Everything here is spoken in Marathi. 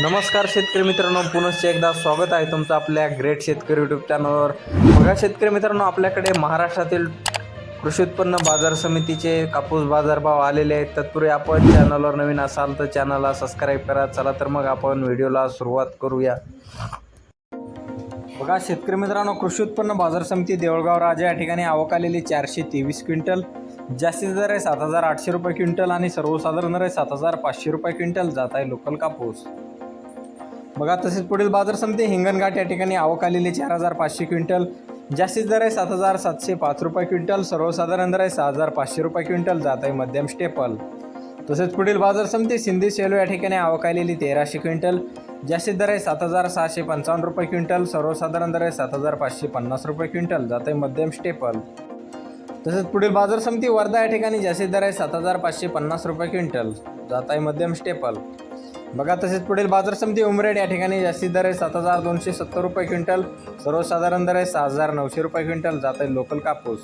नमस्कार शेतकरी मित्रांनो पुनश्च एकदा स्वागत आहे तुमचं आपल्या ग्रेट शेतकरी यूट्यूब चॅनलवर बघा शेतकरी मित्रांनो आपल्याकडे महाराष्ट्रातील कृषी उत्पन्न बाजार समितीचे कापूस बाजारभाव आलेले आहेत. तत्पूर्वी आपण चॅनलवर नवीन असाल तर चॅनलला सबस्क्राईब करा. चला तर मग आपण व्हिडिओला सुरुवात करूया. बघा शेतकरी मित्रांनो कृषी उत्पन्न बाजार समिती देवळगाव राजा या ठिकाणी आवक आलेली चारशे तेवीस क्विंटल. जास्तीत दर आहे सात हजार आठशे रुपये क्विंटल आणि सर्वसाधारण दर आहे सात हजार पाचशे रुपये क्विंटल. जात आहे लोकल कापूस. बघा तसेच पुढील बाजार समिती हिंगणघाट या ठिकाणी आवक आलेली चार हजार पाचशे क्विंटल. जास्तीत दर आहे सात हजार सातशे पाच रुपये क्विंटल. सर्वसाधारण दर आहे सहा हजार पाचशे रुपये क्विंटल. जात आहे मध्यम स्टेपल. तसेच पुढील बाजार समिती सिंधी सेलो या ठिकाणी आवक आलेली तेराशे क्विंटल. जास्तीत दर आहे सात हजार सहाशे पंचावन्न रुपये क्विंटल. सर्वसाधारण दर आहे सात हजार पाचशे पन्नास रुपये क्विंटल. जात आहे मध्यम स्टेपल. तसेच पुढील बाजार समिती वर्धा या ठिकाणी जास्तीत दर आहे सात हजार पाचशे पन्नास रुपये क्विंटल. जात आहे मध्यम स्टेपल. बघा तसेच पुढील बाजार समिती उमरेड या ठिकाणी जास्तीत दर आहे. सात हजार दोनशे सत्तर रुपये क्विंटल. सर्वसाधारण दर आहे. सहा हजार नऊशे रुपये क्विंटल. जात आहे लोकल कापूस.